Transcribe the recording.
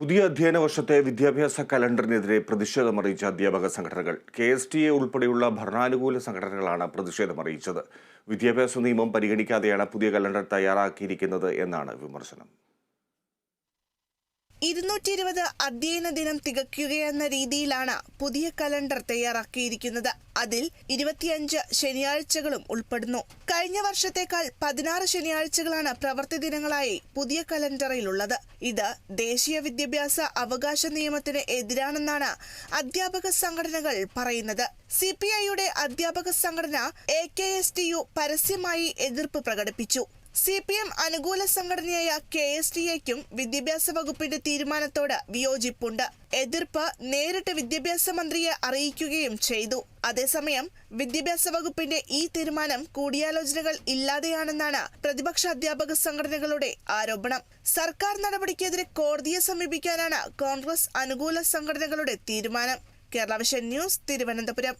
പുതിയ അധ്യയന വർഷത്തെ വിദ്യാഭ്യാസ കലണ്ടറിനെതിരെ പ്രതിഷേധമറിയിച്ച അധ്യാപക സംഘടനകൾ. കെ എസ് ടി എ ഉൾപ്പെടെയുള്ള ഭരണാനുകൂല സംഘടനകളാണ് പ്രതിഷേധമറിയിച്ചത് വിദ്യാഭ്യാസ നിയമം പരിഗണിക്കാതെയാണ് പുതിയ കലണ്ടർ തയ്യാറാക്കിയിരിക്കുന്നത് എന്നാണ് വിമർശനം. ഇരുന്നൂറ്റി ഇരുപത് അധ്യയന ദിനം തികയ്ക്കുകയെന്ന രീതിയിലാണ് പുതിയ കലണ്ടർ തയ്യാറാക്കിയിരിക്കുന്നത്. അതിൽ ഇരുപത്തിയഞ്ച് ശനിയാഴ്ചകളും ഉൾപ്പെടുന്നു. കഴിഞ്ഞ വർഷത്തേക്കാൾ പതിനാറ് ശനിയാഴ്ചകളാണ് പ്രവൃത്തി ദിനങ്ങളായി പുതിയ കലണ്ടറിലുള്ളത്. ഇത് ദേശീയ വിദ്യാഭ്യാസ അവകാശ നിയമത്തിന് എതിരാണെന്നാണ് അധ്യാപക സംഘടനകൾ പറയുന്നത്. സി പി ഐയുടെ അധ്യാപക സംഘടന A K S T U പരസ്യമായി എതിർപ്പ് പ്രകടിപ്പിച്ചു. സി പി എം അനുകൂല സംഘടനയായ കെ എസ് ടി എക്കും വിദ്യാഭ്യാസ വകുപ്പിന്റെ തീരുമാനത്തോട് വിയോജിപ്പുണ്ട്. എതിർപ്പ് നേരിട്ട് വിദ്യാഭ്യാസ മന്ത്രിയെ അറിയിക്കുകയും ചെയ്തു. അതേസമയം വിദ്യാഭ്യാസ വകുപ്പിന്റെ ഈ തീരുമാനം കൂടിയാലോചനകൾ ഇല്ലാതെയാണെന്നാണ് പ്രതിപക്ഷ അധ്യാപക സംഘടനകളുടെ ആരോപണം. സർക്കാർ നടപടിക്കെതിരെ കോടതിയെ സമീപിക്കാനാണ് കോൺഗ്രസ് അനുകൂല സംഘടനകളുടെ തീരുമാനം. Kerala Vision News Thiruvananthapuram.